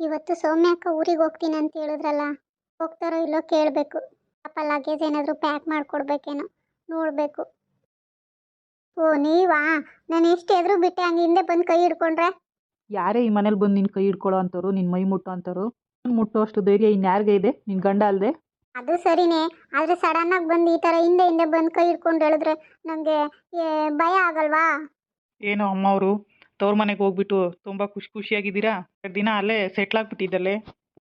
ಇವತ್ತು ಸೌಮ್ಯ ಅಕ್ಕ ಊರಿಗೆ ಹೋಗ್ತೀನಿ ಅಂತ ಹೇಳಿದ್ರಲ್ಲ ಹೋಗ್ತಾರೋ ಇಲ್ಲೋ ಕೇಳಬೇಕು. ಪಾಪ ಲಗೇಜ್ ಏನಾದರೂ ಪ್ಯಾಕ್ ಮಾಡಿಕೊಡ್ಬೇಕೇನೋ ನೋಡಬೇಕು. ಓ ನೀವಾ? ನಾನು ಎಷ್ಟು ಎದುರು ಬಿಟ್ಟೆ ಹಂಗೆ ಹಿಂದೆ ಬಂದು ಕೈ ಹಿಡ್ಕೊಂಡ್ರೆ? ಯಾರೇ ಈ ಮನೇಲಿ ಬಂದು ನಿನ್ನ ಕೈ ಹಿಡ್ಕೊಳ್ಳೋ ಅಂಥವ್ರು ನಿನ್ನ ಮೈ ಮುಟ್ಟೋ ಅಂಥವ್ರು? ಮುಟ್ಟೋ ಅಷ್ಟು ಧೈರ್ಯ ಇನ್ಯಾರಿಗೆ ಇದೆ? ನಿನ್ನ ಗಂಡ ಅಲ್ಲದೆ ಅದು ಸರಿನೇ ಆದರೆ ಸಡನ್ನಾಗಿ ಬಂದು ಈ ಥರ ಹಿಂದೆ ಹಿಂದೆ ಬಂದು ಕೈ ಹಿಡ್ಕೊಂಡು ಹೇಳಿದ್ರೆ ನನಗೆ ಭಯ ಆಗಲ್ವಾ? ಏನೋ ಅಮ್ಮ ಅವರು ತವ್ರ ಮನೆಗೆ ಹೋಗ್ಬಿಟ್ಟು ತುಂಬ ಖುಷಿ ಖುಷಿಯಾಗಿದ್ದೀರಾ? ಎರಡು ದಿನ ಅಲ್ಲೇ ಸೆಟ್ಲ್ ಆಗ್ಬಿಟ್ಟಿದ್ದಲ್ಲಿ?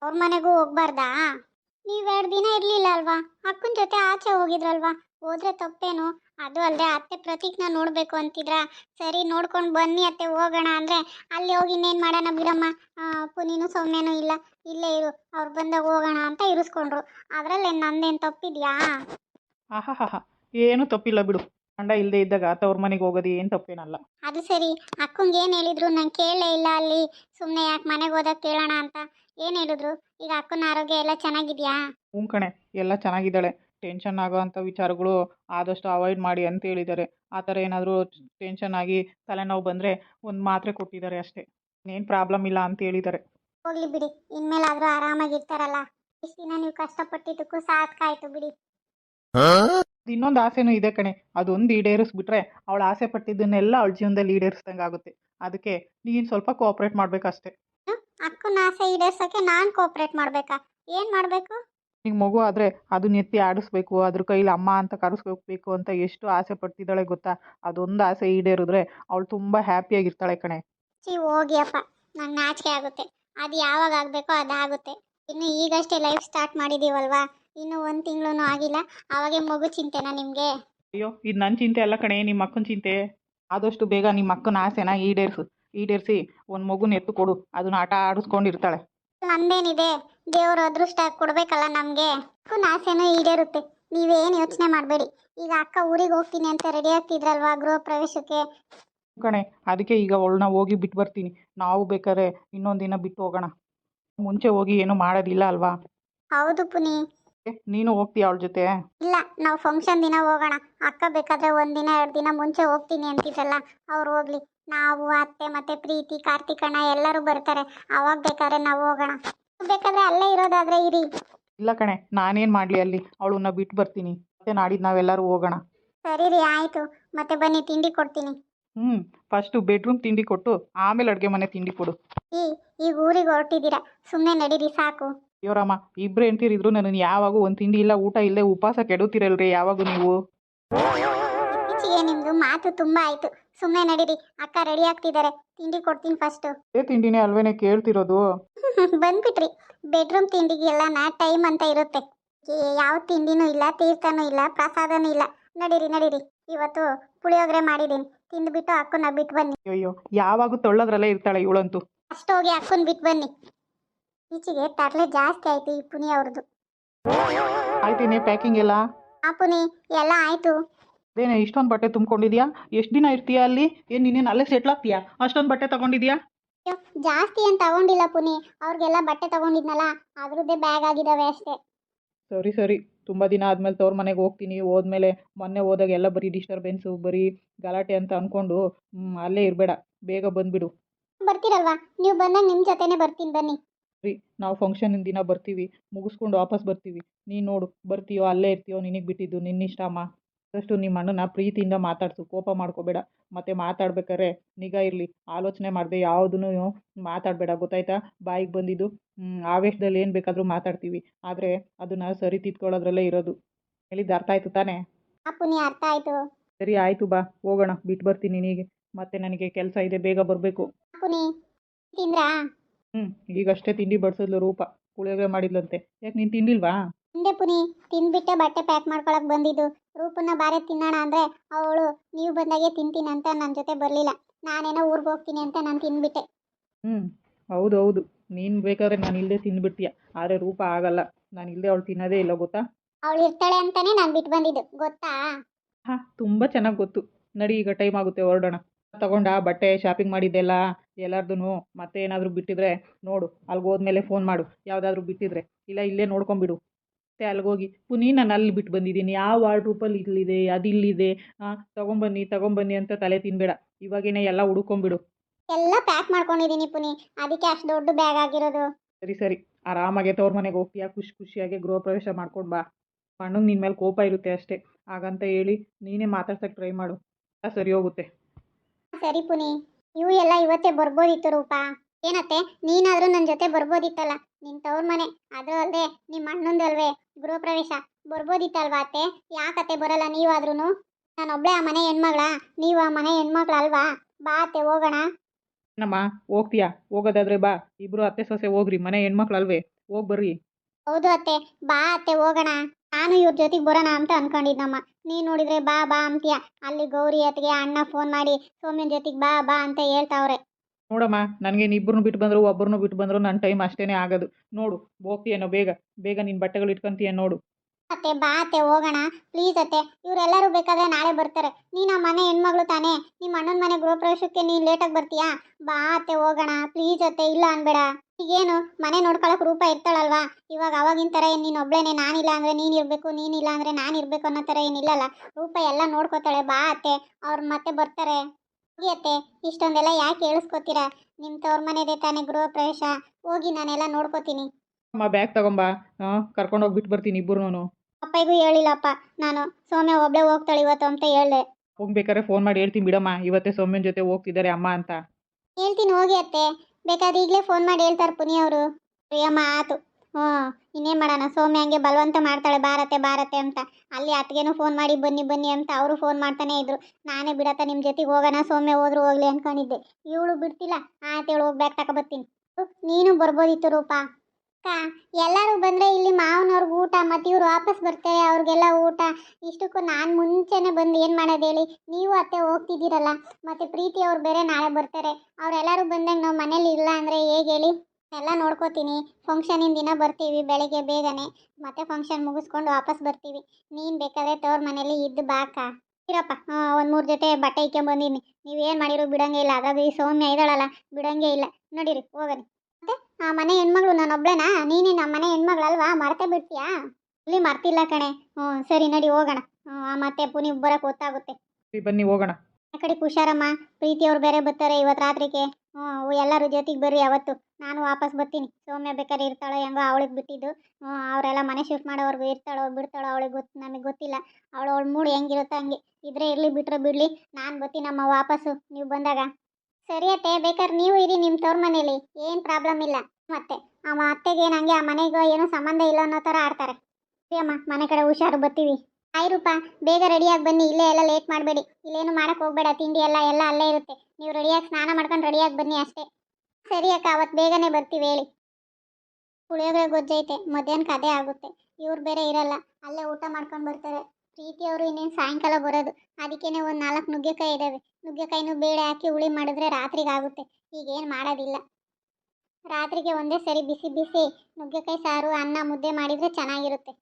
ಅವ್ರ ಮನೆಗೂ ಹೋಗ್ಬಾರ್ದಾ? ನೀವು ಎರಡು ದಿನ ಇರ್ಲಿಲ್ಲ ಅಲ್ವಾ? ಅಕ್ಕನ ಜೊತೆ ಆಚೆ ಹೋಗಿದ್ರಲ್ವಾ? ಹೋದ್ರೆ ತಪ್ಪೇನು? ಅದು ಅಲ್ಲದೆ ಅತ್ತೆ ಪ್ರತೀಕ್ನ ನೋಡಬೇಕು ಅಂತಿದ್ರ? ಸರಿ ನೋಡ್ಕೊಂಡು ಬನ್ನಿ ಅತ್ತೆ ಹೋಗೋಣ ಅಂದರೆ ಅಲ್ಲಿ ಹೋಗಿ ಇನ್ನೇನು ಮಾಡೋಣ ಬಿಡಮ್ಮ? ಆ, ಪುನೀನು ಸೌಮ್ಯನೂ ಇಲ್ಲ. ಇಲ್ಲೇ ಇರು ಅವ್ರು ಬಂದಾಗ ಹೋಗೋಣ ಅಂತ ಇರಿಸ್ಕೊಂಡ್ರು. ಅದರಲ್ಲೇ ನಂದೇನು ತಪ್ಪಿದ್ಯಾ? ಆಹಾ ಏನು ತಪ್ಪಿಲ್ಲ ಬಿಡು. ಗಂಡ ಇಲ್ಲದೆ ಇದ್ದಾಗ ತವ್ರ ಮನೆಗೆ ಹೋಗೋದು ಏನು ತಪ್ಪೇನಲ್ಲ. ಅದು ಸರಿ. ಅಕ್ಕಂಗೆ ಏನು ಹೇಳಿದ್ರು? ನಂಗೆ ಕೇಳಲೇ ಇಲ್ಲ ಅಲ್ಲಿ. ಸುಮ್ಮನೆ ಯಾಕೆ ಮನೆಗೆ ಹೋದಾಗ ಕೇಳೋಣ ಅಂತ. ಏನು ಹೇಳಿದ್ರು? ಈಗ ಅಕ್ಕನ ಆರೋಗ್ಯ ಎಲ್ಲ ಚೆನ್ನಾಗಿದ್ಯಾ? ಹ್ಞೂ ಕಣೆ. ಎಲ್ಲ ಚೆನ್ನಾಗಿದ್ದಾಳೆ. ಟೆನ್ಷನ್ ಆಗೋ ಅಂಥ ವಿಚಾರಗಳು ಆದಷ್ಟು ಅವಾಯ್ಡ್ ಮಾಡಿ ಅಂತ ಹೇಳಿದ್ದಾರೆ. ಆ ಥರ ಏನಾದರೂ ಟೆನ್ಷನ್ ಆಗಿ ತಲೆನೋವು ಬಂದರೆ ಒಂದು ಮಾತ್ರೆ ಕೊಟ್ಟಿದ್ದಾರೆ ಅಷ್ಟೇ. ಏನು ಪ್ರಾಬ್ಲಮ್ ಇಲ್ಲ ಅಂತ ಹೇಳಿದ್ದಾರೆ. ಹೋಗ್ಲಿ ಬಿಡಿ. ಇನ್ಮೇಲಾದ್ರೂ ಆರಾಮಾಗಿರ್ತಾರಲ್ಲ ಇಷ್ಟು ದಿನ ನೀವು ಕಷ್ಟಪಟ್ಟಿದ್ದಕ್ಕೂ ಸಾಕಾಯ್ತು ಬಿಡಿ. ಇನ್ನೊಂದು ಆಸೆನೂ ಇದೆ ಕಣೆ. ಅದೊಂದು ಈಡೇರಿಸ್ಬಿಟ್ರೆ ಅವಳು ಆಸೆ ಪಟ್ಟಿದ್ದನ್ನೆಲ್ಲ ಅವಳ ಜೀವನದಲ್ಲಿ ಈಡೇರಿಸ್ದಂಗೆ ಆಗುತ್ತೆ ಅದಕ್ಕೆ ನೀನು ಸ್ವಲ್ಪ ಕೋಆಪ್ರೇಟ್ ಮಾಡಬೇಕಷ್ಟೇ. ಅಕ್ಕನ ಆಸೆ ಈಡೇರಿಸೋಕೆ ನಾನು ಕೋಆಪ್ರೇಟ್ ಮಾಡಬೇಕಾ? ಏನು ಮಾಡಬೇಕು? ಈಗ ಮಗು ಆದರೆ ಅದನ್ನ ಎತ್ತಿ ಆಡಿಸ್ಬೇಕು ಅದ್ರ ಕೈಲಿ ಅಮ್ಮ ಅಂತ ಕರೆಸ್ಕೋಬೇಕು ಅಂತ ಎಷ್ಟು ಆಸೆ ಪಡ್ತಿದ್ದಾಳೆ ಗೊತ್ತಾ? ಅದೊಂದು ಆಸೆ ಈಡೇರಿದ್ರೆ ಅವಳು ತುಂಬ ಹ್ಯಾಪಿಯಾಗಿರ್ತಾಳೆ ಕಣೆ. ಚಿ ಹೋಗಿಯಪ್ಪ. ನಂಗೆ ನಾಚಿಕೆ ಆಗುತ್ತೆ. ಅದು ಯಾವಾಗ ಆಗಬೇಕೋ ಅದಾಗುತ್ತೆ. ಇನ್ನು ಈಗಷ್ಟೇ ಲೈಫ್ ಸ್ಟಾರ್ಟ್ ಮಾಡಿದ್ದೀವಲ್ವಾ ಇನ್ನು ಒಂದು ತಿಂಗಳೂ ಆಗಿಲ್ಲ. ಆವಾಗೆ ಮಗು ಚಿಂತೆನಾ ನಿಮಗೆ? ಅಯ್ಯೋ ಇದು ನನ್ನ ಚಿಂತೆ ಅಲ್ಲ ಕಣೆ ನಿಮ್ಮ ಅಕ್ಕನ ಚಿಂತೆ. ಆದಷ್ಟು ಬೇಗ ನಿಮ್ಮ ಅಕ್ಕನ ಆಸೆನ ಈಡೇರಿಸು ಈಡೇರಿಸಿ ಒಂದು ಮಗುನ ಎತ್ತು ಕೊಡು ಅದನ್ನ ಆಟ ಆಡಿಸ್ಕೊಂಡಿರ್ತಾಳೆ. ನಂದೇನಿದೆ? ದೇವ್ರ ಅದೃಷ್ಟ ಕೊಡ್ಬೇಕಲ್ಲ ನಮಗೆ. ಅಕ್ಕನ ಆಸೆನೂ ಈಡೇರುತ್ತೆ. ನೀವೇನು ಯೋಚನೆ ಮಾಡಬೇಡಿ. ಈಗ ಅಕ್ಕ ಊರಿಗೆ ಹೋಗ್ತೀನಿ ಅಂತ ರೆಡಿ ಆಗ್ತಿದ್ರಲ್ವಾ ಗೃಹ ಪ್ರವೇಶಕ್ಕೆ? ಕಣೆ ಅದಕ್ಕೆ ಈಗ ಅವಳನ್ನ ಹೋಗಿ ಬಿಟ್ಟು ಬರ್ತೀನಿ. ನಾವು ಬೇಕಾದ್ರೆ ಇನ್ನೊಂದಿನ ದಿನ ಬಿಟ್ಟು ಹೋಗೋಣ. ಮುಂಚೆ ಹೋಗಿ ಏನೂ ಮಾಡೋದಿಲ್ಲ ಅಲ್ವಾ? ಹೌದು ಪುನಿ. ನೀನು ಹೋಗ್ತೀಯ ಅವಳ ಜೊತೆ? ಇಲ್ಲ ನಾವು ಫಂಕ್ಷನ್ ದಿನ ಹೋಗೋಣ. ಅಕ್ಕ ಬೇಕಾದ್ರೆ ಒಂದಿನ ಎರಡು ದಿನ ಮುಂಚೆ ಹೋಗ್ತೀನಿ ಅಂತಿದ್ರಲ್ಲ ಅವ್ರು ಹೋಗ್ಲಿ. ನಾವು ಅತ್ತೆ ಮತ್ತೆ ಪ್ರೀತಿ ಕಾರ್ತಿಕಣ್ಣ ಎಲ್ಲರೂ ಬರ್ತಾರೆ. ಅವಾಗ ಬೇಕಾದ್ರೆ ನಾವು ಹೋಗೋಣ. ಬೇಕಾದ್ರೆ ಅಲ್ಲೇ ಇರೋದಾದ್ರೆ ಇರಿ. ಇಲ್ಲ ಕಣೆ ನಾನೇನು ಮಾಡಲಿ ಅಲ್ಲಿ? ಅವಳನ್ನ ಬಿಟ್ಟು ಬರ್ತೀನಿ. ಮತ್ತೆ ನಾಡಿದ್ದು ನಾವೆಲ್ಲರೂ ಹೋಗೋಣ. ಸರಿ ರೀ ಆಯಿತು. ಮತ್ತೆ ಬನ್ನಿ ತಿಂಡಿ ಕೊಡ್ತೀನಿ. ಹ್ಞೂ ಫಸ್ಟು ಬೆಡ್ರೂಮ್ ತಿಂಡಿ ಕೊಟ್ಟು ಆಮೇಲೆ ಅಡುಗೆ ಮನೆ ತಿಂಡಿ ಕೊಡು. ಈ ಈಗ ಊರಿಗೆ ಹೊರಟಿದ್ದೀರಾ? ಸುಮ್ಮನೆ ನಡೀರಿ ಸಾಕು. ಅಯ್ಯೋರಮ್ಮ ಇಬ್ಬರು ಹೆಂಡ್ತಿರಿದ್ರು ನನ್ನ ಯಾವಾಗೂ ಒಂದು ತಿಂಡಿ ಇಲ್ಲ ಊಟ ಇಲ್ಲದೆ ಉಪವಾಸ ಕೆಡುತ್ತೀರಲ್ರಿ ಯಾವಾಗ ನೀವು. ನಿಮ್ದು ಮಾತು ತುಂಬಾ ಆಯ್ತು. ಸುಮ್ಮನೆ ನಡೀರಿ ಅಕ್ಕ ರೆಡಿ ಆಗ್ತಿದ್ದಾರೆ ತಿಂಡಿ ಕೊಡ್ತೀನಿ ಫಸ್ಟ್ ಏ ತಿಂಡಿನೇ ಅಲ್ವೇನೆ ಕೇಳ್ತಿರೋದು? ಬಂದ್ಬಿಟ್ರಿ. ಬೆಡ್ರೂಮ್ ತಿಂಡಿಗೆಲ್ಲ ನಾ ಟೈಮ್ ಅಂತ ಇರುತ್ತೆ. ಏ- ಯಾವ ತಿಂಡಿನೂ ಇಲ್ಲ ತೀರ್ಥನೂ ಇಲ್ಲ ಪ್ರಸಾದನೂ ಇಲ್ಲ. ನಡೀರಿ ನಡೀರಿ. ಇವತ್ತು ಪುಳಿಯೋಗರೆ ಮಾಡಿದ್ದೀನಿ ತಿಂದ್ಬಿಟ್ಟು ಅಕ್ಕನ ಬಿಟ್ಟು ಬನ್ನಿ. ಅಯ್ಯೋ ಯಾವಾಗ ತೊಳ್ಳೋದ್ರಲ್ಲೇ ಇರ್ತಾಳೆ ಇವಳಂತೂ. ಅಷ್ಟೋಗಿ ಅಕ್ಕನ ಬಿಟ್ಟು ಬನ್ನಿ. ಈಚೆಗೆ ತರಲೆ ಜಾಸ್ತಿ ಆಯ್ತು ಈ ಪುನಿ ಅವ್ರದ್ದು ಆಯ್ತೇನೆ ಪ್ಯಾಕಿಂಗ್ ಎಲ್ಲ? ಆ ಪುನಿ ಎಲ್ಲ ಆಯ್ತು. ಅದೇನೆ ಇಷ್ಟೊಂದು ಬಟ್ಟೆ ತುಂಬ್ಕೊಂಡಿದ್ಯಾ? ಎಷ್ಟು ದಿನ ಇರ್ತೀಯಾ ಅಲ್ಲಿ? ಏನು ನೀನೇನು ಅಲ್ಲೇ ಸೆಟ್ಲ್ ಆಗ್ತೀಯಾ? ಅಷ್ಟೊಂದು ಬಟ್ಟೆ ತಗೊಂಡಿದ್ಯಾ? ಅಯ್ಯೋ, ಜಾಸ್ತಿ ಏನು ತಗೊಂಡಿಲ್ಲ ಪುನಿ. ಅವ್ರಿಗೆಲ್ಲ ಬಟ್ಟೆ ತಗೊಂಡಿದ್ನಲ್ಲ ಅದ್ರದ್ದೇ ಬ್ಯಾಗ್ ಆಗಿದಾವೆ ಅಷ್ಟೇ. ಸರಿ ಸರಿ. ತುಂಬ ದಿನ ಆದಮೇಲೆ ತವ್ರ ಮನೆಗೆ ಹೋಗ್ತೀನಿ. ಹೋದ್ಮೇಲೆ ಮೊನ್ನೆ ಹೋದಾಗ ಎಲ್ಲ ಬರೀ ಡಿಸ್ಟರ್ಬೆನ್ಸು ಬರೀ ಗಲಾಟೆ ಅಂತ ಅಂದ್ಕೊಂಡು ಅಲ್ಲೇ ಇರಬೇಡ. ಬೇಗ ಬಂದುಬಿಡು. ಬರ್ತೀರಲ್ವಾ? ನೀವು ಬಂದಾಗ ನಿಮ್ಮ ಜೊತೆನೇ ಬರ್ತೀನಿ ಬನ್ನಿ. ಸರಿ ನಾವು ಫಂಕ್ಷನ್ ದಿನ ಬರ್ತೀವಿ. ಮುಗಿಸ್ಕೊಂಡು ವಾಪಸ್ ಬರ್ತೀವಿ. ನೀನು ನೋಡು ಬರ್ತೀಯೋ ಅಲ್ಲೇ ಇರ್ತೀಯೋ ನಿನಗೆ ಬಿಟ್ಟಿದ್ದು ನಿನ್ನಿಷ್ಟ ಅಮ್ಮ. ಆದಷ್ಟು ನಿಮ್ಮ ಅಣ್ಣನ ಪ್ರೀತಿಯಿಂದ ಮಾತಾಡ್ಸು ಕೋಪ ಮಾಡ್ಕೋಬೇಡ. ಮತ್ತೆ ಮಾತಾಡ್ಬೇಕಾದ್ರೆ ನಿಗಾ ಇರಲಿ ಆಲೋಚನೆ ಮಾಡದೆ ಯಾವುದನ್ನು ಮಾತಾಡಬೇಡ ಗೊತ್ತಾಯ್ತಾ? ಬಾಯಿಗೆ ಬಂದಿದ್ದು ಆವೇಶದಲ್ಲಿ ಏನು ಬೇಕಾದರೂ ಮಾತಾಡ್ತೀವಿ. ಆದರೆ ಅದನ್ನು ಸರಿ ತಿದ್ಕೊಳ್ಳೋದ್ರಲ್ಲೇ ಇರೋದು. ಹೇಳಿದ್ದು ಅರ್ಥ ಆಯ್ತು ತಾನೇ? ಅರ್ಥ ಆಯ್ತು. ಸರಿ ಆಯಿತು ಬಾ ಹೋಗೋಣ ಬಿಟ್ಟು ಬರ್ತೀನಿ ನಿನಗೆ. ಮತ್ತೆ ನನಗೆ ಕೆಲಸ ಇದೆ ಬೇಗ ಬರಬೇಕು. ತಿಂದ್ರಾ? ಹ್ಞೂ ಈಗಷ್ಟೇ ತಿಂಡಿ ಬಡಿಸಿದ್ಲು ರೂಪ. ಪುಳಿಯೋಗರೆ ಮಾಡಿದ್ಲಂತೆ. ಯಾಕೆ ನೀನು ತಿಂದಿಲ್ವಾ? ಹಿಂದೆ ಪುನಿ. ತಿಂದ್ಬಿಟ್ಟೆ ಬಟ್ಟೆ ಪ್ಯಾಕ್ ಮಾಡ್ಕೊಳಕ್ ಬಂದಿದ್ದು. ರೂಪನ್ನ ಬಾರೆ ತಿನ್ನೋಣ ಅಂದ್ರೆ ಅವಳು ನೀವು ಬಂದಾಗೆ ತಿಂತೀನಿ ಅಂತ ನನ್ನ ಜೊತೆ ಬರಲಿಲ್ಲ. ನಾನೇನೋ ಊರಿಗೆ ಹೋಗ್ತೀನಿ ಅಂತ ನಾನು ತಿಂದ್ಬಿಟ್ಟೆ. ಹ್ಞೂ ಹೌದು ಹೌದು ನೀನು ಬೇಕಾದ್ರೆ ನಾನು ಇಲ್ಲದೆ ತಿಂದ್ಬಿಡ್ತೀಯ. ಆದರೆ ರೂಪ ಆಗಲ್ಲ. ನಾನು ಇಲ್ಲದೆ ಅವಳು ತಿನ್ನೋದೇ ಇಲ್ಲ ಗೊತ್ತಾ? ಅವಳು ಇರ್ತಾಳೆ ಅಂತಾನೆ ನಾನು ಬಿಟ್ಟು ಬಂದಿದ್ದು. ಗೊತ್ತಾ? ಹಾ ತುಂಬ ಚೆನ್ನಾಗಿ ಗೊತ್ತು. ನಡಿ ಈಗ ಟೈಮ್ ಆಗುತ್ತೆ ಹೊರಡೋಣ. ತಗೊಂಡ ಬಟ್ಟೆ ಶಾಪಿಂಗ್ ಮಾಡಿದ್ದೆಲ್ಲ ಎಲ್ಲರದೂ ಮತ್ತೆ ಏನಾದರೂ ಬಿಟ್ಟಿದ್ರೆ ನೋಡು ಅಲ್ಲಿಗೆ ಹೋದ್ಮೇಲೆ ಫೋನ್ ಮಾಡು ಯಾವುದಾದ್ರೂ ಬಿಟ್ಟಿದ್ರೆ. ಇಲ್ಲ ಇಲ್ಲೇ ನೋಡ್ಕೊಂಬಿಡು ಮತ್ತೆ ಅಲ್ಲಿಗೋಗಿ ಪುನೀ ನಾನು ಅಲ್ಲಿ ಬಿಟ್ಟು ಬಂದಿದ್ದೀನಿ ಯಾವ ವಾರ್ಡ್ರೂಪಲ್ಲಿ ಇಲ್ಲಿದೆ ಅದಿಲ್ಲಿದೆ ತಗೊಂಬನ್ನಿ ತೊಗೊಂಬನ್ನಿ ಅಂತ ತಲೆ ತಿನ್ಬೇಡ. ಇವಾಗೇನೆ ಎಲ್ಲ ಹುಡ್ಕೊಂಬಿಡು ಎಲ್ಲ ಪ್ಯಾಕ್ ಮಾಡ್ಕೊಂಡಿದ್ದೀನಿ ಪುನಿ ಅದಕ್ಕೆ ಅಷ್ಟು ದೊಡ್ಡ ಬ್ಯಾಗ್ ಆಗಿರೋದು. ಸರಿ ಸರಿ ಆರಾಮಾಗೆ ತವ್ರ ಮನೆಗೆ ಹೋಗ್ತೀಯಾ ಖುಷಿ ಖುಷಿಯಾಗಿ ಗೃಹ ಪ್ರವೇಶ ಮಾಡ್ಕೊಂಡು ಬಾ. ಅಣ್ಣಂಗೆ ನಿನ್ನ ಮೇಲೆ ಕೋಪ ಇರುತ್ತೆ ಅಷ್ಟೇ. ಹಾಗಂತ ಹೇಳಿ ನೀನೇ ಮಾತಾಡ್ಸಕ್ಕೆ ಟ್ರೈ ಮಾಡು. ಸರಿ ಹೋಗುತ್ತೆ. ಸರಿ ಪುನಿ. ಇವು ಎಲ್ಲ ಇವತ್ತೇ ಬರ್ಬೋದಿತ್ತು ರೂಪ. ಏನತ್ತೆ? ನೀನಾದ್ರೂ ನನ್ನ ಜೊತೆ ಬರ್ಬೋದಿತ್ತಲ್ಲ? ನಿನ್ ತವ್ರ ಮನೆ. ಅದು ಅಲ್ಲದೆ ನಿಮ್ಮ ಅಣ್ಣಂದಲ್ವೇ ಗೃಹ ಪ್ರವೇಶ. ಬರ್ಬೋದಿತ್ತಲ್ವಾ ಅತ್ತೆ? ಯಾಕತ್ತೆ ಬರಲ್ಲ ನೀವಾದ್ರೂ ನಾನೊಬ್ಳೆ ಆ ಮನೆ ಹೆಣ್ಮಗಳ? ನೀವು ಆ ಮನೆ ಹೆಣ್ಮಗಳಲ್ವಾ ಅಲ್ವಾ ಬಾ ಅತ್ತೆ ಹೋಗೋಣ. ಏನಮ್ಮ ಹೋಗ್ತೀಯಾ? ಹೋಗೋದಾದ್ರೆ ಬಾ. ಇಬ್ರು ಅತ್ತೆ ಸೊಸೆ ಹೋಗ್ರಿ ಮನೆ ಹೆಣ್ಮಕ್ಳಲ್ವೇ. ಹೋಗಿ ಬರ್ರಿ. ಹೌದು ಅತ್ತೆ. ಬಾ ಅತ್ತೆ ಹೋಗೋಣ. ನಾನು ಇವ್ರ ಜೊತೆಗೆ ಬರೋಣ ಅಂತ ಅನ್ಕೊಂಡಿದ್ದಮ್ಮ ನೀನು ನೋಡಿದ್ರೆ ಬಾ ಬಾ ಅಂತೀಯ. ಅಲ್ಲಿ ಗೌರಿ ಅತ್ತಿಗೆ ಅಣ್ಣ ಫೋನ್ ಮಾಡಿ ಸೌಮ್ಯನ ಜೊತೆಗೆ ಬಾ ಬಾ ಅಂತ ಹೇಳ್ತಾವ್ರೆ. ನೋಡಮ್ಮ ನನಗೆ ಇಬ್ಬರನ್ನು ಬಿಟ್ಟು ಬಂದರು ಒಬ್ಬರನ್ನು ಬಿಟ್ಟು ಬಂದರು ನನ್ನ ಟೈಮ್ ಅಷ್ಟೇ ಆಗೋದು. ನೋಡು ಹೋಗ್ತೀಯನೋ ಬೇಗ. ಬೇಗ ನಿನ್ನ ಬಟ್ಟೆಗಳು ಇಟ್ಕೊಂತೀಯ ನೋಡು. ಅತ್ತೆ ಬಾ ಅತ್ತೆ ಹೋಗೋಣ. ಪ್ಲೀಸ್ ಅತ್ತೆ ಇವರೆಲ್ಲರೂ ಬೇಕಾದ್ರೆ ನಾಳೆ ಬರ್ತಾರೆ. ನೀನು ಆ ಮನೆ ಹೆಣ್ಮಗಳು ತಾನೇ. ನಿಮ್ಮ ಅಣ್ಣನ ಮನೆ ಗೃಹ ಪ್ರವೇಶಕ್ಕೆ ನೀನು ಲೇಟಾಗಿ ಬರ್ತೀಯಾ? ಬಾ ಅತ್ತೆ ಹೋಗೋಣ. ಪ್ಲೀಸ್ ಅತ್ತೆ ಇಲ್ಲ ಅನ್ಬೇಡ. ಈಗೇನು? ಮನೆ ನೋಡ್ಕೊಳಕ್ ರೂಪ ಇರ್ತಾಳಲ್ವಾ ಇವಾಗ ಅವಾಗಿನ ತರ ಏನು ನೀನು ಒಬ್ಳೇನೆ? ನಾನಿಲ್ಲ ಅಂದರೆ ಇರ್ಬೇಕು ಇರಬೇಕು ನೀನಿಲ್ಲ ಅಂದ್ರೆ ನಾನು ಇರ್ಬೇಕು ಅನ್ನೋ ತರ ಏನಿಲ್ಲಲ್ಲ ರೂಪ ಎಲ್ಲ ನೋಡ್ಕೋತಾಳೆ. ಬಾ ಅತ್ತೆ. ಅವ್ರು ಮತ್ತೆ ಬರ್ತಾರೆ. ಹೋಗಿ ಅತ್ತೆ. ಇಷ್ಟೊಂದೆಲ್ಲ ಯಾಕೆ ಕೇಳಿಸ್ಕೊತೀರಾ ನಿಮ್ಮ ತವ್ರ ಮನೆದೇ ತಾನೇ ಗೃಹ ಪ್ರವೇಶ. ಹೋಗಿ ನಾನೆಲ್ಲ ನೋಡ್ಕೋತೀನಿ. ಅಮ್ಮ ಬ್ಯಾಗ್ ತಗೊಂಬಾ. ಕರ್ಕೊಂಡು ಹೋಗಿ ಬಿಟ್ಟು ಬರ್ತೀನಿ ಇಬ್ಬರು ನಾನು ಅಪ್ಪಗೂ ಹೇಳಿಲ್ಲಪ್ಪ. ನಾನು ಸೌಮ್ಯ ಒಬ್ಳೆ ಹೋಗ್ತಾಳೆ ಇವತ್ತು ಅಂತ ಹೇಳ್ದೆ. ಹೋಗ್ಬೇಕಾದ್ರೆ ಫೋನ್ ಮಾಡಿ ಹೇಳ್ತೀನಿ ಬಿಡಮ್ಮ. ಇವತ್ತೇ ಸೌಮ್ಯನ ಜೊತೆ ಹೋಗ್ತಿದ್ದಾರೆ ಅಮ್ಮ ಅಂತ. ಹೇಳ್ತೀನಿ ಹೋಗಿ ಅತ್ತೆ. ಬೇಕಾದ್ರೆ ಈಗಲೇ ಫೋನ್ ಮಾಡಿ ಹೇಳ್ತಾರೆ ಪುನಿ ಅವರು. ಪ್ರಿಯಮ್ಮ, ಆತು. ಹ್ಞೂ, ಇನ್ನೇನು ಮಾಡೋಣ? ಸೌಮ್ಯ ಹಂಗೆ ಬಲವಂತ ಮಾಡ್ತಾಳೆ ಭಾರತೆ ಭಾರತೆ ಅಂತ. ಅಲ್ಲಿ ಅತ್ತಿಗೆನೂ ಫೋನ್ ಮಾಡಿ, ಬನ್ನಿ ಬನ್ನಿ ಅಂತ ಅವರು ಫೋನ್ ಮಾಡ್ತಾನೆ ಇದ್ರು. ನಾನೇ ಬಿಡತ್ತ ನಿಮ್ಮ ಜೊತೆಗೆ ಹೋಗೋಣ, ಸೌಮ್ಯ ಹೋದ್ರು ಹೋಗ್ಲಿ ಅಂದ್ಕೊಂಡಿದ್ದೆ ಇವಳು ಬಿಡ್ತಿಲ್ಲ. ಆಯ್ತು ಹೇಳು, ಹೋಗ್ಬೇಕು ತಗೊಬತ್ತೀನಿ ನೀನು ಬರ್ಬೋದಿತ್ತು ರೂಪ. ಅಕ್ಕ ಎಲ್ಲರೂ ಬಂದರೆ ಇಲ್ಲಿ ಮಾವನವ್ರಿಗೆ ಊಟ, ಮತ್ತು ಇವ್ರು ವಾಪಸ್ ಬರ್ತಾರೆ, ಅವ್ರಿಗೆಲ್ಲ ಊಟ. ಇಷ್ಟಕ್ಕೂ ನಾನು ಮುಂಚೆನೇ ಬಂದು ಏನು ಮಾಡೋದು ಹೇಳಿ? ನೀವು ಅತ್ತೆ ಹೋಗ್ತಿದ್ದೀರಲ್ಲ, ಮತ್ತು ಪ್ರೀತಿ ಅವ್ರು ಬೇರೆ ನಾಳೆ ಬರ್ತಾರೆ. ಅವರೆಲ್ಲರೂ ಬಂದಾಗ ನಾವು ಮನೇಲಿ ಇಲ್ಲ ಅಂದರೆ ಹೇಗೆ ಹೇಳಿ? ಎಲ್ಲ ನೋಡ್ಕೋತೀನಿ. ಫಂಕ್ಷನಿನ ದಿನ ಬರ್ತೀವಿ, ಬೆಳಗ್ಗೆ ಬೇಗನೆ. ಮತ್ತೆ ಫಂಕ್ಷನ್ ಮುಗಿಸ್ಕೊಂಡು ವಾಪಸ್ ಬರ್ತೀವಿ. ನೀನು ಬೇಕಾದ್ರೆ ತವ್ರ ಮನೇಲಿ ಇದ್ದು ಬಾಕ ಇರಪ್ಪ ಒಂದು ಮೂರು ಜೊತೆ ಬಟ್ಟೆ ಇಕ್ಕೊಂಬಂದೀನಿ ನೀವೇನು ಮಾಡಿರೋ ಬಿಡಂಗೆ ಇಲ್ಲ. ಹಾಗಾಗಿ ಸೌಮ್ಯ ಇದ್ದಾಳಲ್ಲ, ಬಿಡಂಗೆ ಇಲ್ಲ. ನೋಡಿರಿ ಮತ್ತೆ ಆ ಮನೆ ಹೆಣ್ಮಗಳು ನಾನೊಬ್ಳೇನಾ ನೀನೇ ನಮ್ಮ ಮನೆ ಹೆಣ್ಮಗಳಲ್ವಾ? ಮರ್ತೆ ಬಿಡ್ತೀಯಾ? ಇಲ್ಲಿ ಮರ್ತಿಲ್ಲ ಕಣೆ. ಹ್ಞೂ ಸರಿ ನಡಿ ಹೋಗೋಣ. ಹ್ಞೂ ಮತ್ತೆ ಪುನಿ ಬರೋಕೆ ಗೊತ್ತಾಗುತ್ತೆ. ಸರಿ, ಬನ್ನಿ ಹೋಗೋಣ. ಆ ಕಡೆ ಹುಷಾರಮ್ಮ ಪ್ರೀತಿ ಅವ್ರು ಬೇರೆ ಬರ್ತಾರೆ ಇವತ್ತು ರಾತ್ರಿಗೆ. ಹ್ಞೂ ಎಲ್ಲರೂ ಜೊತೆಗೆ ಬರ್ರಿ ಅವತ್ತು ನಾನು ವಾಪಸ್ ಬರ್ತೀನಿ. ಸೌಮ್ಯ ಬೇಕಾದ್ರೆ ಇರ್ತಾಳೋ ಹೆಂಗೋ ಅವಳಿಗೆ ಬಿಟ್ಟಿದ್ದು. ಹ್ಞೂ ಅವರೆಲ್ಲ ಮನೆ ಶಿಫ್ಟ್ ಮಾಡೋವರೆಗೂ ಇರ್ತಾಳೋ ಬಿಡ್ತಾಳೋ ಅವಳಿಗೆ ಗೊತ್ತು ನಮಗೆ ಗೊತ್ತಿಲ್ಲ. ಅವಳು ಅವಳ ಮೂಡ್ ಹೆಂಗಿರುತ್ತೋ ಹಂಗೆ. ಇದ್ರೆ ಇರಲಿ ಬಿಟ್ರೆ ಬಿಡಲಿ. ನಾನು ಬರ್ತೀನಮ್ಮ ವಾಪಸ್ಸು. ನೀವು ಬಂದಾಗ. ಸರಿ ಅತ್ತೆ, ಬೇಕಾದ್ರೆ ನೀವು ಇರಿ ನಿಮ್ಮ ತವ್ರ ಮನೇಲಿ. ಏನು ಪ್ರಾಬ್ಲಮ್ ಇಲ್ಲ. ಮತ್ತೆ ಆ ಅತ್ತೆಗೆ ನಂಗೆ ಆ ಮನೆಗೆ ಏನೋ ಸಂಬಂಧ ಇಲ್ಲ ಅನ್ನೋ ಥರ ಆಡ್ತಾರೆ. ಅಮ್ಮ, ಮನೆ ಕಡೆ ಹುಷಾರು ಬರ್ತೀವಿ. ಆಯ್ ರೂಪ, ಬೇಗ ರೆಡಿಯಾಗಿ ಬನ್ನಿ. ಇಲ್ಲೇ ಎಲ್ಲ ಲೇಟ್ ಮಾಡಬೇಡಿ. ಇಲ್ಲೇನು ಮಾಡಕ್ಕೆ ಹೋಗಬೇಡ. ತಿಂಡಿ ಎಲ್ಲ ಎಲ್ಲ ಅಲ್ಲೇ ಇರುತ್ತೆ. ನೀವು ರೆಡಿಯಾಗಿ ಸ್ನಾನ ಮಾಡ್ಕೊಂಡು ರೆಡಿಯಾಗಿ ಬನ್ನಿ ಅಷ್ಟೇ. ಸರಿ ಅಕ್ಕ ಅವತ್ತು ಬೇಗನೆ ಬರ್ತೀವಿ ಹೇಳಿ. ಪುಳಿಯೋಗರೆ ಗೊಜ್ಜೈತೆ. ಮಧ್ಯಾಹ್ನಕ್ಕೆ ಅದೇ ಆಗುತ್ತೆ. ಇವ್ರು ಬೇರೆ ಇರಲ್ಲ. ಅಲ್ಲೇ ಊಟ ಮಾಡ್ಕೊಂಡು ಬರ್ತಾರೆ. ಪ್ರೀತಿಯವರು ಇನ್ನೇನು ಸಾಯಂಕಾಲ ಬರೋದು. ಅದಕ್ಕೇನೆ ಒಂದು ನಾಲ್ಕು ನುಗ್ಗೆಕಾಯಿ ಇದ್ದಾವೆ ನುಗ್ಗೆಕಾಯಿನೂ ಬೇಳೆ ಹಾಕಿ ಹುಳಿ ಮಾಡಿದ್ರೆ ರಾತ್ರಿಗೆ ಆಗುತ್ತೆ ಈಗೇನು ಮಾಡೋದಿಲ್ಲ. ರಾತ್ರಿಗೆ ಒಂದೇ ಸರಿ ಬಿಸಿ ಬಿಸಿ ನುಗ್ಗೆಕಾಯಿ ಸಾರು, ಅನ್ನ, ಮುದ್ದೆ ಮಾಡಿದರೆ ಚೆನ್ನಾಗಿರುತ್ತೆ.